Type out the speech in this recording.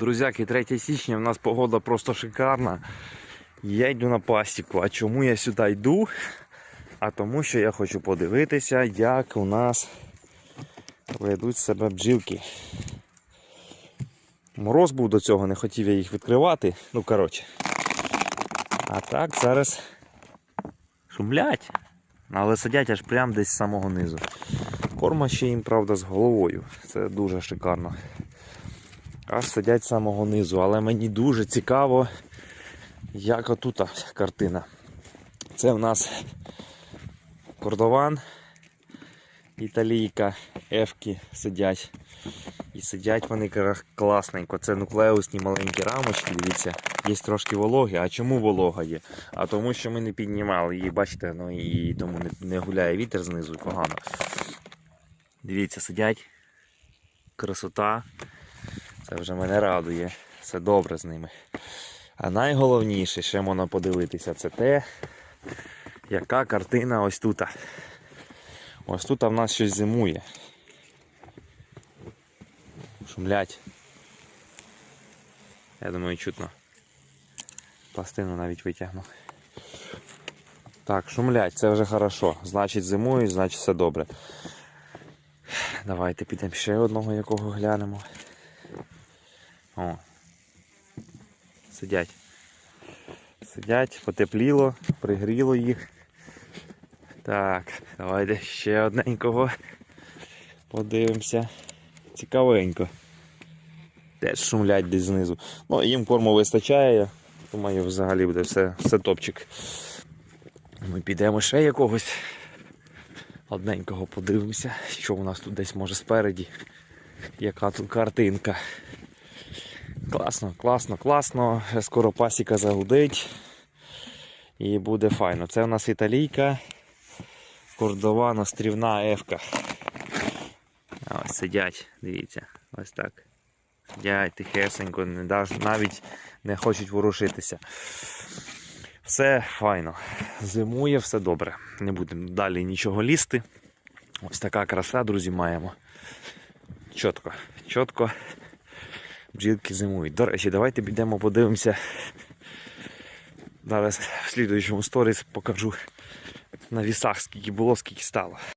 Друзяки, 3 січня в нас погода просто шикарна. Я йду на пастіку. А чому я сюди йду? А тому що я хочу подивитися, як у нас ведуть себе бджілки. Мороз був до цього, не хотів я їх відкривати. Ну, коротше. А так зараз шумлять. Але сидять аж прямо десь з самого низу. Корма ще їм, правда, з головою. Це дуже шикарно. Аж сидять з самого низу. Але мені дуже цікаво, як отут картина. Це в нас кордован, італійка, ефки сидять. І сидять вони класненько. Це нуклеусні маленькі рамочки. Дивіться, є трошки вологи. А чому волога є? А тому, що ми не піднімали її, бачите, ну і тому не, не гуляє вітер знизу погано. Дивіться, сидять. Красота. Це вже мене радує. Все добре з ними. А найголовніше, ще можна подивитися, це те, яка картина ось тут. Ось тут в нас щось зимує. Шумлять. Я думаю, чутно. Пластину навіть витягну. Так, шумлять, це вже хорошо. Значить зимують, значить все добре. Давайте підемо ще одного якого глянемо. О. Сидять. Сидять, потепліло, пригріло їх. Так, давайте ще одненького. Подивимося. Цікавенько. Теж шумлять десь знизу. Ну, їм корму вистачає. Думаю, взагалі буде все, все топчик. Ми підемо ще якогось одненького подивимося, що у нас тут десь може спереді. Яка тут картинка. Класно, класно, класно. Скоро пасіка загудить. І буде файно. Це у нас італійка. Кордована стрівна ефка. Ось сидять, дивіться, ось так. Сидять тихесенько, навіть не хочуть ворушитися. Все файно. Зимує, все добре. Не будемо далі нічого лізти. Ось така краса, друзі, маємо. Чітко, чітко. Бджілки зимують. До речі, давайте підемо подивимося. Зараз в слідуючому сторіс покажу на вісах, скільки було, скільки стало.